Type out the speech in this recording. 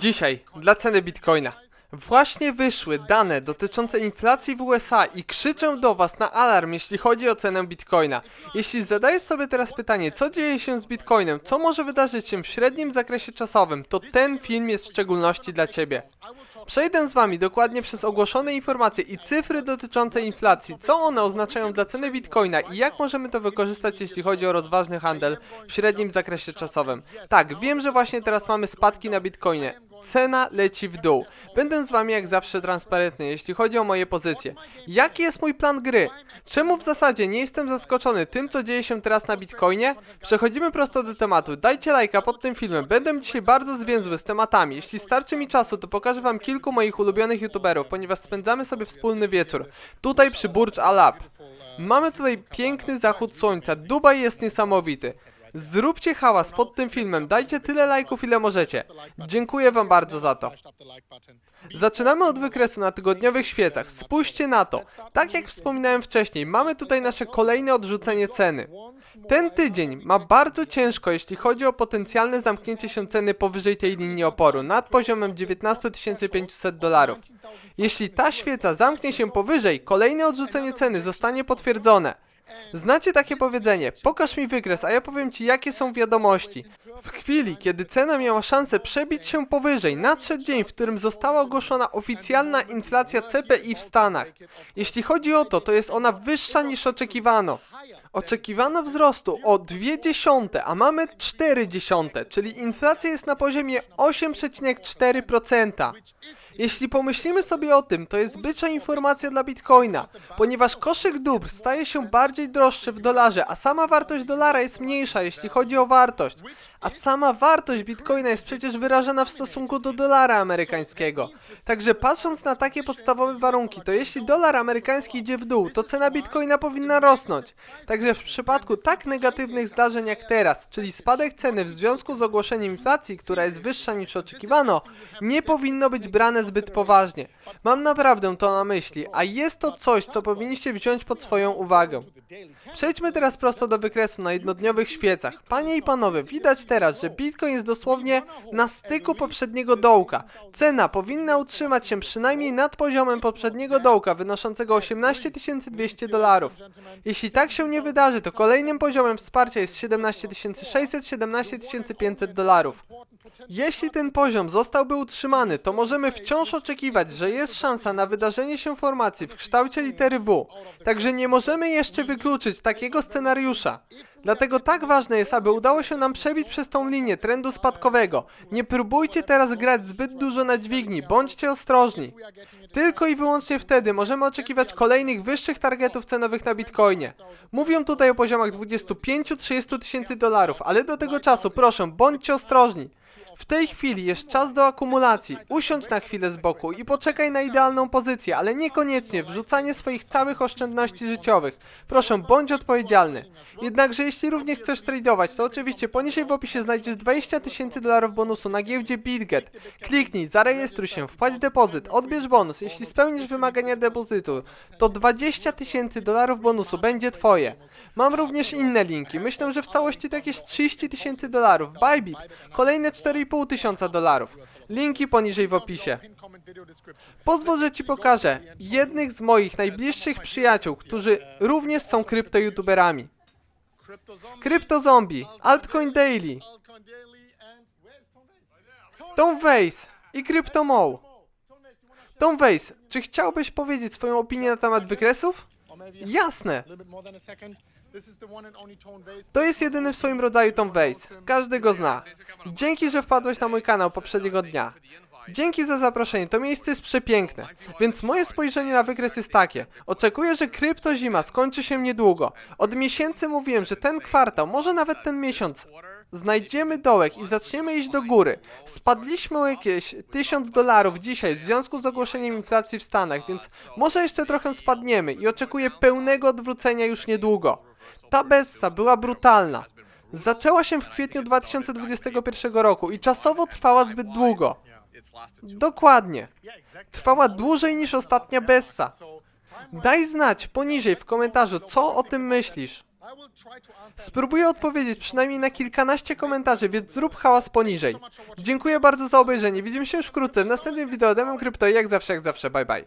Dzisiaj, dla ceny bitcoina. Właśnie wyszły dane dotyczące inflacji w USA i krzyczę do Was na alarm, jeśli chodzi o cenę bitcoina. Jeśli zadajesz sobie teraz pytanie, co dzieje się z bitcoinem, co może wydarzyć się w średnim zakresie czasowym, to ten film jest w szczególności dla Ciebie. Przejdę z Wami dokładnie przez ogłoszone informacje i cyfry dotyczące inflacji, co one oznaczają dla ceny bitcoina i jak możemy to wykorzystać, jeśli chodzi o rozważny handel w średnim zakresie czasowym. Tak, wiem, że właśnie teraz mamy spadki na bitcoinie. Cena leci w dół. Będę z Wami jak zawsze transparentny, jeśli chodzi o moje pozycje. Jaki jest mój plan gry? Czemu w zasadzie nie jestem zaskoczony tym, co dzieje się teraz na bitcoinie? Przechodzimy prosto do tematu. Dajcie lajka pod tym filmem. Będę dzisiaj bardzo zwięzły z tematami. Jeśli starczy mi czasu, to pokażę Wam kilku moich ulubionych youtuberów, ponieważ spędzamy sobie wspólny wieczór. Tutaj przy Burj Al Arab. Mamy tutaj piękny zachód słońca. Dubaj jest niesamowity. Zróbcie hałas pod tym filmem, dajcie tyle lajków ile możecie. Dziękuję wam bardzo za to. Zaczynamy od wykresu na tygodniowych świecach. Spójrzcie na to. Tak jak wspominałem wcześniej, mamy tutaj nasze kolejne odrzucenie ceny. Ten tydzień ma bardzo ciężko, jeśli chodzi o potencjalne zamknięcie się ceny powyżej tej linii oporu, nad poziomem 19 500 dolarów. Jeśli ta świeca zamknie się powyżej, kolejne odrzucenie ceny zostanie potwierdzone. Znacie takie powiedzenie, pokaż mi wykres, a ja powiem ci jakie są wiadomości. W chwili, kiedy cena miała szansę przebić się powyżej, nadszedł dzień, w którym została ogłoszona oficjalna inflacja CPI w Stanach. Jeśli chodzi o to, to jest ona wyższa niż oczekiwano. Oczekiwano wzrostu o 2 dziesiąte, a mamy 4 dziesiąte, czyli inflacja jest na poziomie 8,4%. Jeśli pomyślimy sobie o tym, to jest bycza informacja dla Bitcoina, ponieważ koszyk dóbr staje się bardziej droższy w dolarze, a sama wartość dolara jest mniejsza, jeśli chodzi o wartość. A sama wartość Bitcoina jest przecież wyrażana w stosunku do dolara amerykańskiego. Także patrząc na takie podstawowe warunki, to jeśli dolar amerykański idzie w dół, to cena Bitcoina powinna rosnąć. Także w przypadku tak negatywnych zdarzeń jak teraz, czyli spadek ceny w związku z ogłoszeniem inflacji, która jest wyższa niż oczekiwano, nie powinno być brane zbyt poważnie. Mam naprawdę to na myśli, a jest to coś, co powinniście wziąć pod swoją uwagę. Przejdźmy teraz prosto do wykresu na jednodniowych świecach. Panie i panowie, widać teraz, że Bitcoin jest dosłownie na styku poprzedniego dołka. Cena powinna utrzymać się przynajmniej nad poziomem poprzedniego dołka, wynoszącego 18 200 dolarów. Jeśli tak się nie wydarzy, to kolejnym poziomem wsparcia jest 17 600, 17 500 dolarów. Jeśli ten poziom zostałby utrzymany, to możemy wciąż oczekiwać, że jest szansa na wydarzenie się formacji w kształcie litery W. Także nie możemy jeszcze wykluczyć takiego scenariusza. Dlatego tak ważne jest, aby udało się nam przebić przez tą linię trendu spadkowego. Nie próbujcie teraz grać zbyt dużo na dźwigni, bądźcie ostrożni. Tylko i wyłącznie wtedy możemy oczekiwać kolejnych wyższych targetów cenowych na Bitcoinie. Mówią tutaj o poziomach 25-30 tysięcy dolarów, ale do tego czasu proszę, bądźcie ostrożni. W tej chwili jest czas do akumulacji. Usiądź na chwilę z boku i poczekaj na idealną pozycję, ale niekoniecznie wrzucanie swoich całych oszczędności życiowych. Proszę, bądź odpowiedzialny. Jednakże jeśli również chcesz tradeować, to oczywiście poniżej w opisie znajdziesz 20 tysięcy dolarów bonusu na giełdzie BitGet. Kliknij, zarejestruj się, wpłać depozyt, odbierz bonus. Jeśli spełnisz wymagania depozytu, to 20 tysięcy dolarów bonusu będzie twoje. Mam również inne linki. Myślę, że w całości to jakieś 30 tysięcy dolarów. Bybit, kolejne 4,5 tysiąca dolarów. Linki poniżej w opisie. Pozwól, że ci pokażę jednych z moich najbliższych przyjaciół, którzy również są krypto-youtuberami. CryptoZombie, Altcoin Daily, Tom Weiss i CryptoMoe. Tom Weiss, czy chciałbyś powiedzieć swoją opinię na temat wykresów? Jasne. To jest jedyny w swoim rodzaju Tom Weiss. Każdy go zna. Dzięki, że wpadłeś na mój kanał poprzedniego dnia. Dzięki za zaproszenie, to miejsce jest przepiękne. Więc moje spojrzenie na wykres jest takie. Oczekuję, że krypto zima skończy się niedługo. Od miesięcy mówiłem, że ten kwartał, może nawet ten miesiąc, znajdziemy dołek i zaczniemy iść do góry. Spadliśmy o jakieś 1000 dolarów dzisiaj w związku z ogłoszeniem inflacji w Stanach, więc może jeszcze trochę spadniemy i oczekuję pełnego odwrócenia już niedługo. Ta bessa była brutalna. Zaczęła się w kwietniu 2021 roku i czasowo trwała zbyt długo. Dokładnie. Trwała dłużej niż ostatnia Bessa. Daj znać poniżej w komentarzu, co o tym myślisz. Spróbuję odpowiedzieć przynajmniej na kilkanaście komentarzy, więc zrób hałas poniżej. Dziękuję bardzo za obejrzenie, widzimy się już wkrótce w następnym wideo Demon Krypto i jak zawsze, jak zawsze, bye bye.